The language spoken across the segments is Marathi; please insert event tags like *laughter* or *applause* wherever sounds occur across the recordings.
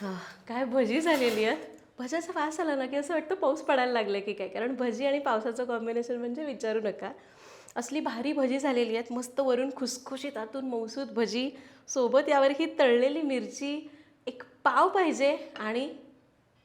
हा, काय भजी झालेली आहेत? भज्याचा वास आला ना की असं वाटतं पाऊस पडायला लागलं की काय? कारण भजी आणि पावसाचं कॉम्बिनेशन म्हणजे विचारू नका. असली भारी भजी झालेली आहेत. मस्त वरून खुसखुशीत आतून मौसूद भजी. सोबत यावर ही तळलेली मिरची. एक पाव पाहिजे आणि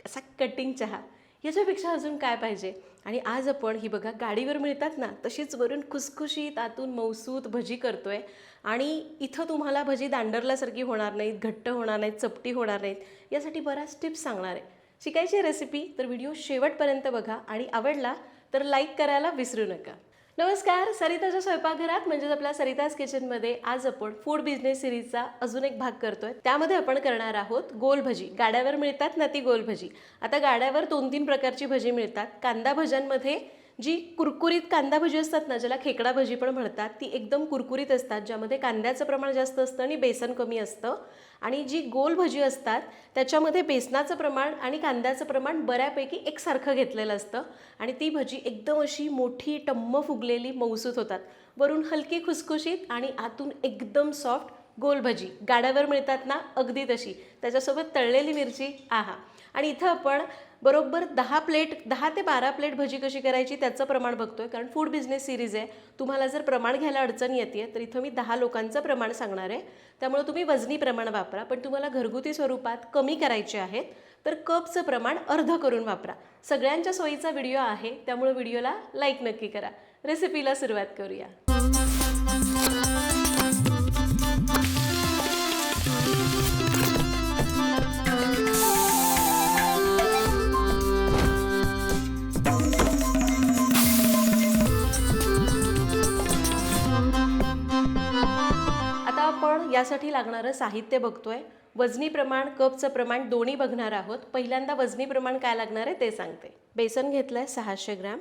असा कटिंग चहा. याच्यापेक्षा अजून काय पाहिजे? आणि आज आपण ही बघा गाडीवर मिळतात ना तशीच वरून खुसखुशीत आतून मौसूत भजी करतोय. आणि इथं तुम्हाला भजी दांडरल्यासारखी होणार नाहीत घट्ट होणार नाहीत चपटी होणार नाहीत यासाठी बऱ्याच टिप्स सांगणार आहे. शिकायची रेसिपी तर व्हिडिओ शेवटपर्यंत बघा आणि आवडला तर लाईक करायला विसरू नका. नमस्कार सरिताच्या स्वयंपाकघरात म्हणजेच आपल्या सरिताज किचनमध्ये आज आपण फूड बिझनेस सिरीजचा अजून एक भाग करतोय. त्यामध्ये आपण करणार आहोत गोल भजी. गाड्यावर मिळतात ना ती गोल भजी. आता गाड्यावर दोन तीन प्रकारची भजी मिळतात. कांदा भज्यांमध्ये जी कुरकुरीत कांदा भजी असतात ना ज्याला खेकडा भजी पण म्हणतात ती एकदम कुरकुरीत असतात ज्यामध्ये कांद्याचं प्रमाण जास्त असतं आणि बेसन कमी असतं. आणि जी गोल भजी असतात त्याच्यामध्ये बेसनाचं प्रमाण आणि कांद्याचं प्रमाण बऱ्यापैकी एकसारखं घेतलेलं असतं. आणि ती भजी एकदम अशी मोठी टम्म फुगलेली मौसूत होतात. वरून हलकी खुसखुशीत आणि आतून एकदम सॉफ्ट गोल भजी. गाड्यावर मिळतात ना अगदी तशी. त्याच्यासोबत तळलेली मिरची आहा. आणि इथं आपण बरोबर दहा प्लेट दहा ते बारा प्लेट भजी कशी करायची त्याचं प्रमाण बघतोय. कारण फूड बिझनेस सिरीज आहे. तुम्हाला जर प्रमाण घ्यायला अडचण येते तर इथं मी दहा लोकांचं प्रमाण सांगणार आहे. त्यामुळे तुम्ही वजनी प्रमाण वापरा पण तुम्हाला घरगुती स्वरूपात कमी करायचे आहेत तर कपचं प्रमाण अर्ध करून वापरा. सगळ्यांच्या सोयीचा व्हिडिओ आहे त्यामुळे व्हिडिओला लाईक नक्की करा. रेसिपीला सुरुवात करूया. आपण यासाठी लागणारं साहित्य बघतोय. वजनी प्रमाण कपचं प्रमाण दोन्ही बघणार आहोत. पहिल्यांदा वजनी प्रमाण काय लागणार आहे ते सांगते. बेसन घेतलं आहे सहाशे ग्रॅम.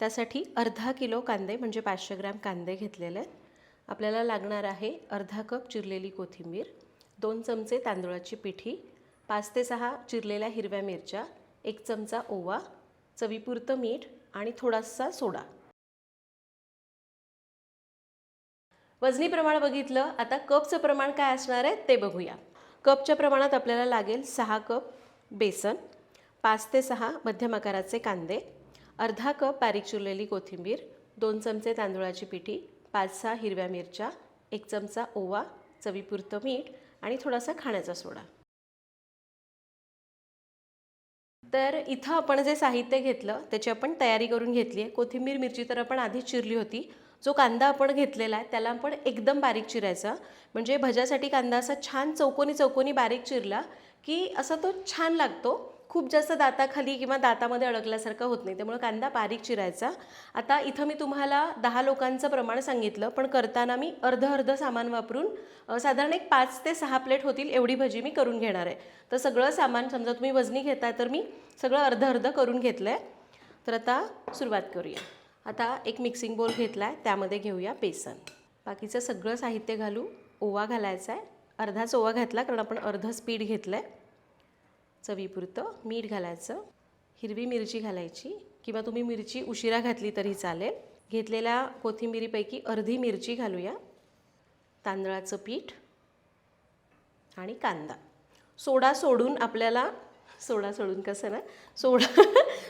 त्यासाठी अर्धा किलो कांदे म्हणजे पाचशे ग्रॅम कांदे घेतलेले आहेत. आपल्याला लागणार आहे अर्धा कप चिरलेली कोथिंबीर दोन चमचे तांदूळाची पिठी पाच ते सहा चिरलेल्या हिरव्या मिरच्या एक चमचा ओवा चवीपुरतं मीठ आणि थोडासा सोडा. वजनी प्रमाण बघितलं आता कपचं प्रमाण काय असणार आहे ते बघूया. कपच्या प्रमाणात आपल्याला लागेल सहा कप बेसन पाच ते सहा मध्यम आकाराचे कांदे अर्धा कप बारीक चिरलेली कोथिंबीर दोन चमचे तांदूळाची पिठी पाच सहा हिरव्या मिरच्या एक चमचा ओवा चवीपुरतं मीठ आणि थोडासा खाण्याचा सोडा. तर इथं आपण जे साहित्य घेतलं त्याची आपण तयारी करून घेतली आहे. कोथिंबीर मिरची तर आपण आधीच चिरली होती. जो कांदा आपण घेतलेला आहे त्याला आपण एकदम बारीक चिरायचा. म्हणजे भज्यासाठी कांदा असा छान चौकोनी चौकोनी बारीक चिरला की असा तो छान लागतो. खूप जास्त दाताखाली किंवा दातामध्ये अडकल्यासारखं होत नाही त्यामुळे कांदा बारीक चिरायचा. आता इथं मी तुम्हाला दहा लोकांचं प्रमाण सांगितलं पण करताना मी अर्ध अर्ध सामान वापरून साधारण एक पाच ते सहा प्लेट होतील एवढी भजी मी करून घेणार आहे. तर सगळं सामान समजा तुम्ही वजनी घेताय तर मी सगळं अर्ध अर्ध करून घेतलं आहे तर आता सुरुवात करूया. आता एक मिक्सिंग बोल घेतला आहे त्यामध्ये घेऊया बेसन. बाकीचं सगळं साहित्य घालू ओवा घालायचा आहे अर्धाच ओवा घातला कारण आपण अर्ध स्पीड घेतलं आहे चवीपुरतं मीठ घालायचं. हिरवी मिरची घालायची किंवा तुम्ही मिरची उशिरा घातली तरी चालेल. घेतलेल्या कोथिंबिरीपैकी अर्धी मिरची घालूया. तांदळाचं पीठ आणि कांदा. सोडा सोडून आपल्याला सोडा सोडून कसं ना सोडा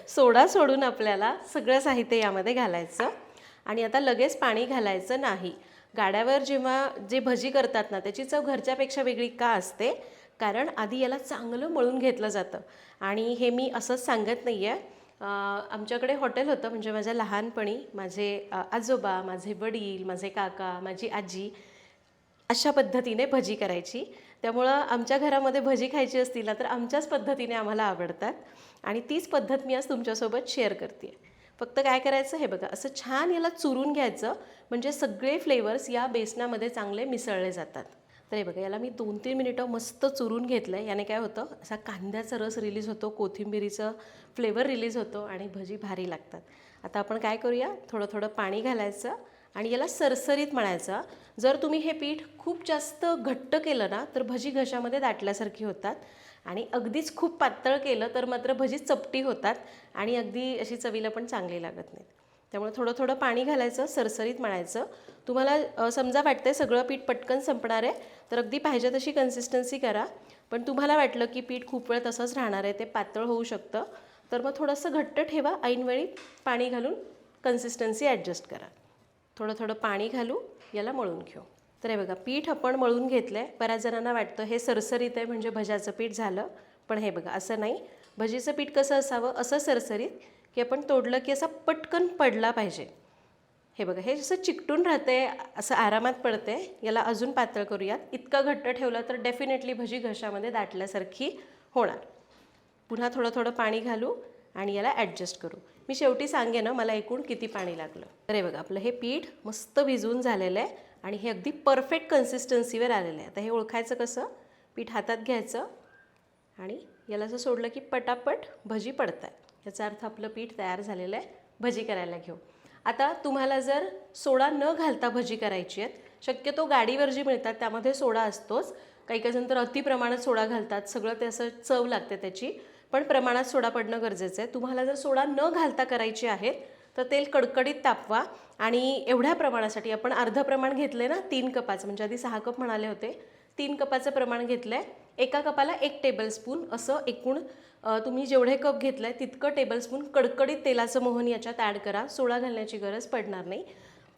सोडा सोडून आपल्याला सगळं साहित्य यामध्ये घालायचं. आणि आता लगेच पाणी घालायचं नाही. गाड्यावर जेव्हा जे भजी करतात ना त्याची चव घरच्यापेक्षा वेगळी का असते? कारण आधी याला चांगलं मळून घेतलं जातं. आणि हे मी असंच सांगत नाही आहे आमच्याकडे हॉटेल होतं म्हणजे माझ्या लहानपणी माझे आजोबा माझे वडील माझे काका माझी आजी अशा पद्धतीने भजी करायची. त्यामुळं आमच्या घरामध्ये भजी खायची असतील ना तर आमच्याच पद्धतीने आम्हाला आवडतात. आणि तीच पद्धत मी आज तुमच्यासोबत शेअर करते फक्त काय करायचं हे बघा असं छान याला चुरून घ्यायचं म्हणजे सगळे फ्लेवर्स या बेसनामध्ये चांगले मिसळले जातात. तर हे बघा याला मी दोन तीन मिनिटं मस्त चुरून घेतलं आहे याने काय होतं असा कांद्याचा रस रिलीज होतो कोथिंबिरीचं फ्लेवर रिलीज होतो आणि भजी भारी लागतात. आता आपण काय करूया थोडं थोडं पाणी घालायचं. आणि याला सरसरीत म्हणायचा. जर तुम्ही हे पीठ खूप जास्त घट्ट केलं ना तर भजी घशामध्ये दाटल्यासारखी होतात. आणि अगदीच खूप पातळ केलं तर मात्र भजी चपटी होतात आणि अगदी अशी चवीला पण चांगली लागत नाहीत. त्यामुळे थोडं थोडं पाणी घालायचं सरसरीत मळायचं तुम्हाला समजा वाटतंय सगळं पीठ पटकन संपणार आहे तर अगदी पाहिजे तशी कन्सिस्टन्सी करा. पण तुम्हाला वाटलं की पीठ खूप वेळ तसंच राहणार आहे ते पातळ होऊ शकतं. तर मग थोडंसं घट्ट ठेवा. ऐनवेळी पाणी घालून कन्सिस्टन्सी ॲडजस्ट करा. थोडं थोडं पाणी घालू याला मळून घेऊ. तर हे बघा पीठ आपण मळून घेतलं आहे बऱ्याच जणांना वाटतं हे सरसरीत आहे म्हणजे भज्याचं पीठ झालं. पण हे बघा असं नाही. भजीचं पीठ कसं असावं? असं सरसरीत की आपण तोडलं की असा पटकन पडला पाहिजे. हे बघा हे जसं चिकटून राहते असं आरामात पडते याला अजून पातळ करूयात. इतकं घट्ट ठेवलं तर डेफिनेटली भजी घशामध्ये दाटल्यासारखी होणार. पुन्हा थोडं थोडं पाणी घालू. आणि याला ॲडजस्ट करू. मी शेवटी सांगेन ना मला एकूण किती पाणी लागलं. तर हे बघा आपलं हे पीठ मस्त भिजवून झालेलं आहे आणि हे अगदी परफेक्ट कन्सिस्टन्सीवर आलेलं आहे. आता हे ओळखायचं कसं? पीठ हातात घ्यायचं आणि याला असं सोडलं की पटापट भजी पडतात याचा अर्थ आपलं पीठ तयार झालेलं आहे भजी करायला घेऊ. आता तुम्हाला जर सोडा न घालता भजी करायची आहेत शक्यतो गाडीवर जी मिळतात त्यामध्ये सोडा असतोच. काही काही जण तर अतिप्रमाणात सोडा घालतात सगळं ते असं चव लागते त्याची. पण प्रमाणात सोडा पडणं गरजेचं आहे. तुम्हाला जर सोडा न घालता करायची आहे तर तेल कडकडीत तापवा आणि एवढ्या प्रमाणासाठी आपण अर्धं प्रमाण घेतलं आहे ना तीन कपाचं म्हणजे आधी सहा कप म्हणाले होते तीन कपाचं प्रमाण घेतलं आहे एका कपाला एक टेबलस्पून असं एकूण तुम्ही जेवढे कप घेतलं आहे तितकं टेबलस्पून कडकडीत तेलाचं मोहन याच्यात ॲड करा. सोडा घालण्याची गरज पडणार नाही.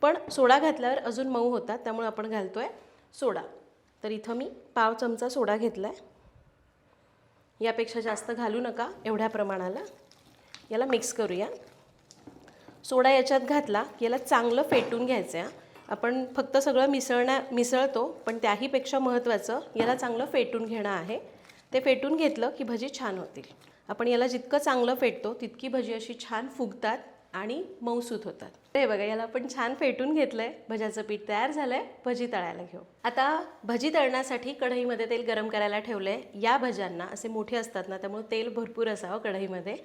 पण सोडा घातल्यावर अजून मऊ होतात त्यामुळे आपण घालतो आहे सोडा. तर इथं मी पाव चमचा सोडा घेतला आहे यापेक्षा जास्त घालू नका एवढ्या प्रमाणाला. याला मिक्स करूया. सोडा याच्यात घातला की याला चांगलं फेटून घ्यायचं आहे आपण फक्त सगळं मिसळण्या मिसळतो पण त्याहीपेक्षा महत्त्वाचं याला चांगलं फेटून घेणं आहे. ते फेटून घेतलं की भजी छान होतील. आपण याला जितकं चांगलं फेटतो तितकी भजी अशी छान फुगतात. आणि मऊसूत होतात. हे बघा याला आपण छान फेटून घेतलं आहे भज्याचं पीठ तयार झालं आहे भजी तळायला घेऊ. आता भजी तळण्यासाठी कढईमध्ये तेल गरम करायला ठेवलं आहे या भज्यांना असे मोठे असतात ना त्यामुळे तेल भरपूर असावं कढईमध्ये.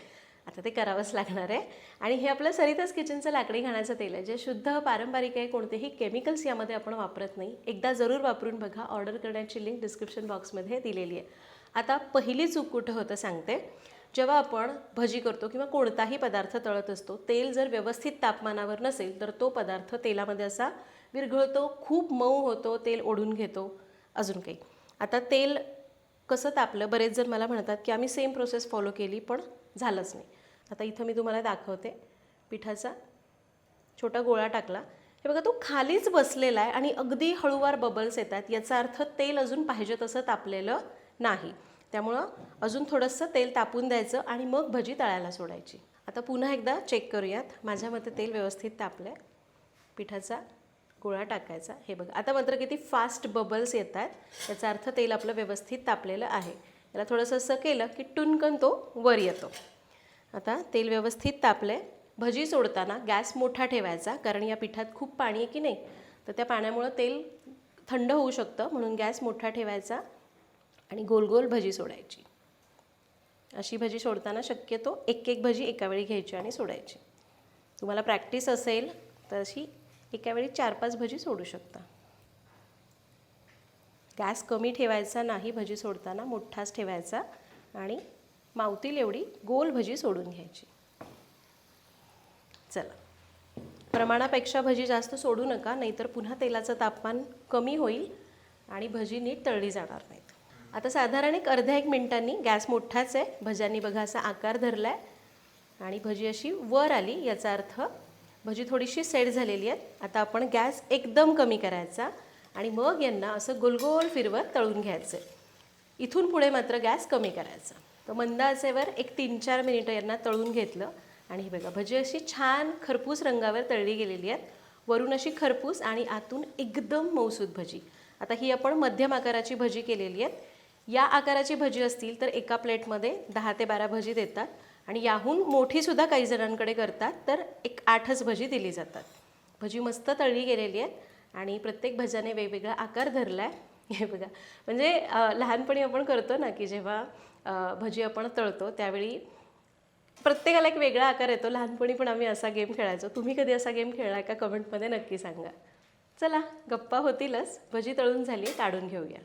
आता ते करावंच लागणार आहे. आणि हे आपलं सरिताच किचनचं लाकडी घाण्याचं तेल आहे जे शुद्ध पारंपरिक आहे कोणतेही केमिकल्स यामध्ये आपण वापरत नाही. एकदा जरूर वापरून बघा. ऑर्डर करण्याची लिंक डिस्क्रिप्शन बॉक्समध्ये दिलेली आहे. आता पहिली चूक कुठं होतं सांगते. जेव्हा आपण भजी करतो किंवा कोणताही पदार्थ तळत असतो तेल जर व्यवस्थित तापमानावर नसेल तर तो पदार्थ तेलामध्ये असा विरघळतो खूप मऊ होतो तेल ओढून घेतो अजून काही. आता तेल कसं तापलं बरेच जण मला म्हणतात की आम्ही सेम प्रोसेस फॉलो केली पण झालंच नाही. आता इथं मी तुम्हाला दाखवते पिठाचा. छोटा गोळा टाकला. हे बघा तो खालीच बसलेला आहे आणि अगदी हळूवार बबल्स येतात. याचा अर्थ तेल अजून पाहिजे तसं तापलेलं नाही. त्यामुळं अजून थोडंसं तेल तापून द्यायचं आणि मग भजी तळायला सोडायची. आता पुन्हा एकदा चेक करूयात. माझ्या मते तेल व्यवस्थित तापलं आहे पिठाचा गोळा टाकायचा. हे बघा. आता मात्र किती फास्ट बबल्स येत आहेत त्याचा अर्थ तेल आपलं व्यवस्थित तापलेलं आहे. याला थोडंसं असं केलं की टुनकन तो वर येतो. आता तेल व्यवस्थित तापलं आहे भजी सोडताना गॅस मोठा ठेवायचा कारण या पिठात खूप पाणी आहे की नाही? तर त्या पाण्यामुळं तेल थंड होऊ शकतं म्हणून गॅस मोठा ठेवायचा. आणि गोल गोल भजी सोडायची. अशी भजी सोडताना शक्यतो एक एक भजी एका वेळी घ्यायची आणि सोडायची. तुम्हाला प्रॅक्टिस असेल तर अशी एका वेळी चार पाच भजी सोडू शकता. गॅस कमी ठेवायचा नाही भजी सोडताना मोठाच ठेवायचा आणि मावतील एवढी गोल भजी सोडून घ्यायची. चला. प्रमाणापेक्षा भजी जास्त सोडू नका नाहीतर पुन्हा तेलाचं तापमान कमी होईल आणि भजी नीट तळली जाणार नाहीत. आता साधारण एक अर्ध्या एक मिनिटांनी गॅस मोठाच आहे. भज्यांनी बघा असा आकार धरला आहे आणि भजी अशी वर आली याचा अर्थ भजी थोडीशी सेट झालेली आहेत. आता आपण गॅस एकदम कमी करायचा आणि मग यांना असं गोलगोल फिरवत तळून घ्यायचं. इथून पुढे मात्र गॅस कमी करायचा. तर मंद आचेवर एक तीन चार मिनिटं यांना तळून घेतलं. आणि हे बघा भजी अशी छान खरपूस रंगावर तळली गेलेली आहेत. वरून अशी खरपूस आणि आतून एकदम मऊसूद भजी. आता ही आपण मध्यम आकाराची भजी केलेली आहे या आकाराची भजी असतील तर एका प्लेटमध्ये दहा ते बारा भजी देतात आणि याहून मोठीसुद्धा काही जणांकडे करतात तर एक आठच भजी दिली जातात. भजी मस्त तळली गेलेली आहेत आणि प्रत्येक भज्याने वेगवेगळा आकार धरला आहे *laughs* हे बघा. म्हणजे लहानपणी आपण करतो ना की जेव्हा भजी आपण तळतो त्यावेळी प्रत्येकाला एक वेगळा आकार येतो. लहानपणी पण आम्ही असा गेम खेळायचो. तुम्ही कधी असा गेम खेळला का? कमेंटमध्ये नक्की सांगा. चला गप्पा होतीलच. भजी तळून झाली काढून घेऊया.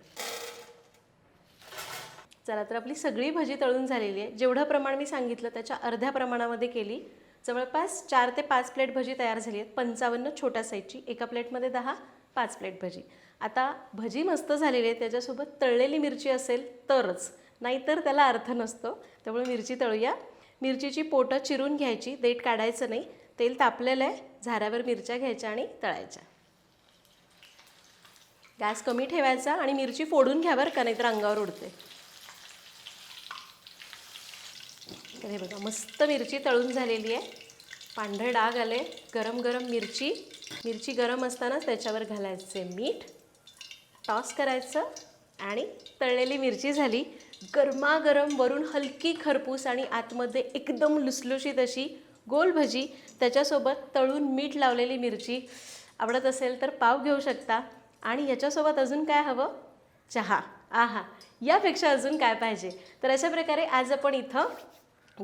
चला तर आपली सगळी भजी तळून झालेली आहे. जेवढं प्रमाण मी सांगितलं त्याच्या अर्ध्या प्रमाणामध्ये केली. जवळपास चार ते पाच प्लेट भजी तयार झाली आहेत. पंचावन्न छोट्या साईजची. एका प्लेटमध्ये दहा पाच प्लेट भजी. आता भजी मस्त झालेली आहे त्याच्यासोबत तळलेली मिरची असेल तरच. नाहीतर त्याला अर्थ नसतो. त्यामुळे मिरची तळूया. मिरचीची पोटं चिरून घ्यायची. देठ काढायचं नाही. तेल तापलेलं आहे. झाऱ्यावर मिरच्या घ्यायच्या आणि तळायच्या. गॅस कमी ठेवायचा आणि मिरची फोडून घ्या बरं का नाहीतर अंगावर उडते. तर हे बघा मस्त मिरची तळून झालेली आहे. पांढरे डाग आले गरम गरम मिरची. मिरची गरम असतानाच त्याच्यावर घालायचे मीठ. टॉस करायचं आणि तळलेली मिरची झाली. गरमागरम वरून हलकी खरपूस आणि आतमध्ये एकदम लुसलुशीत अशी गोल भजी. त्याच्यासोबत तळून मीठ लावलेली मिरची. आवडत असेल तर पाव घेऊ शकता. आणि याच्यासोबत अजून काय हवं? चहा. आहा. यापेक्षा अजून काय पाहिजे? तर अशा प्रकारे आज आपण इथं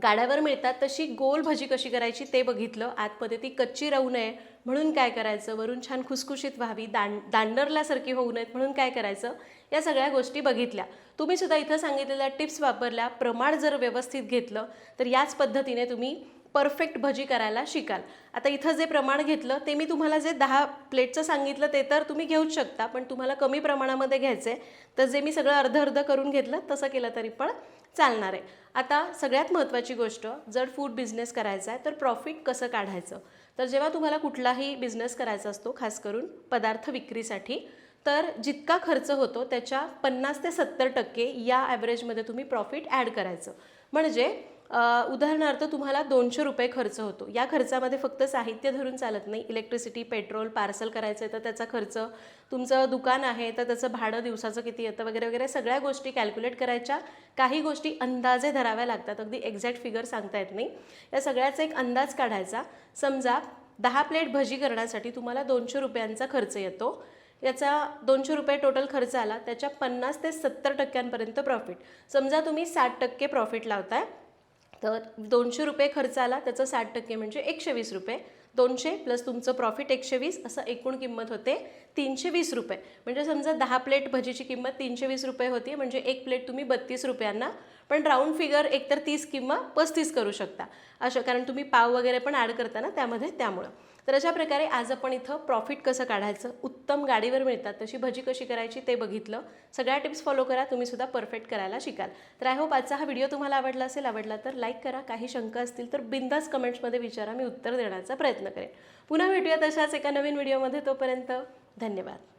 गाड्यावर मिळतात तशी गोल भजी कशी करायची ते बघितलं. आतमध्ये ती कच्ची राहू नये म्हणून काय करायचं? वरून छान खुसखुशीत व्हावी. दांड दांडरल्यासारखी होऊ नयेत म्हणून काय करायचं? या सगळ्या गोष्टी बघितल्या. तुम्ही सुद्धा इथं सांगितलेल्या टिप्स वापरल्या. प्रमाण जर व्यवस्थित घेतलं तर याच पद्धतीने तुम्ही परफेक्ट भजी करायला शिकाल. आता इथं जे प्रमाण घेतलं ते मी तुम्हाला जे दहा प्लेटचं सांगितलं ते तर तुम्ही घेऊच शकता पण तुम्हाला कमी प्रमाणामध्ये घ्यायचं आहे तर जे मी सगळं अर्ध अर्ध करून घेतलं तसं केलं तरी पण चालणार आहे. आता सगळ्यात महत्त्वाची गोष्ट जर फूड बिझनेस करायचा आहे तर प्रॉफिट कसं काढायचं? तर जेव्हा तुम्हाला कुठलाही बिझनेस करायचा असतो खास करून पदार्थ विक्रीसाठी तर जितका खर्च होतो त्याच्या पन्नास ते सत्तर टक्के या ॲव्हरेजमध्ये तुम्ही प्रॉफिट ॲड करायचं. म्हणजे उदाहरणार्थ तुम्हाला दोनशे रुपये खर्च होतो. या खर्चामध्ये फक्त साहित्य धरून चालत नाही. इलेक्ट्रिसिटी पेट्रोल पार्सल करायचं आहे तर त्याचा खर्च तुमचं दुकान आहे तर त्याचं भाडं दिवसाचं किती येतं वगैरे वगैरे सगळ्या गोष्टी कॅल्क्युलेट करायच्या. काही गोष्टी अंदाजे धराव्या लागतात. अगदी एक्झॅक्ट फिगर सांगता येत नाही. या सगळ्याचा एक अंदाज काढायचा. समजा दहा प्लेट भजी करण्यासाठी तुम्हाला दोनशे रुपयांचा खर्च येतो. याचा दोनशे रुपये टोटल खर्च आला. त्याच्या पन्नास ते सत्तर टक्क्यांपर्यंत प्रॉफिट समजा तुम्ही साठ टक्के प्रॉफिट लावताय. तर दोनशे रुपये खर्च आला त्याचं साठ टक्के म्हणजे एकशे वीस रुपये. दोनशे प्लस तुमचं प्रॉफिट एकशे वीस असं एकूण किंमत होते तीनशे वीस रुपये. म्हणजे समजा दहा प्लेट भजीची किंमत तीनशे वीस रुपये होती म्हणजे एक प्लेट तुम्ही बत्तीस रुपयांना पण राऊंड फिगर एकतर तीस किंवा पस्तीस करू शकता. असं कारण तुम्ही पाव वगैरे पण ॲड करता ना त्यामध्ये त्यामुळं. तर अशा प्रकारे आज आपण इथं प्रॉफिट कसं काढायचं उत्तम गाडीवर मिळतात तशी भजी कशी करायची ते बघितलं. सगळ्या टिप्स फॉलो करा तुम्ही सुद्धा परफेक्ट करायला शिकाल. तर आय होप आजचा हा व्हिडिओ तुम्हाला आवडला असेल आवडला तर लाईक करा. काही शंका असतील तर बिंदास कमेंट्समध्ये विचारा मी उत्तर देण्याचा प्रयत्न करेन. पुन्हा भेटूया तशाच एका नवीन व्हिडिओमध्ये तोपर्यंत धन्यवाद.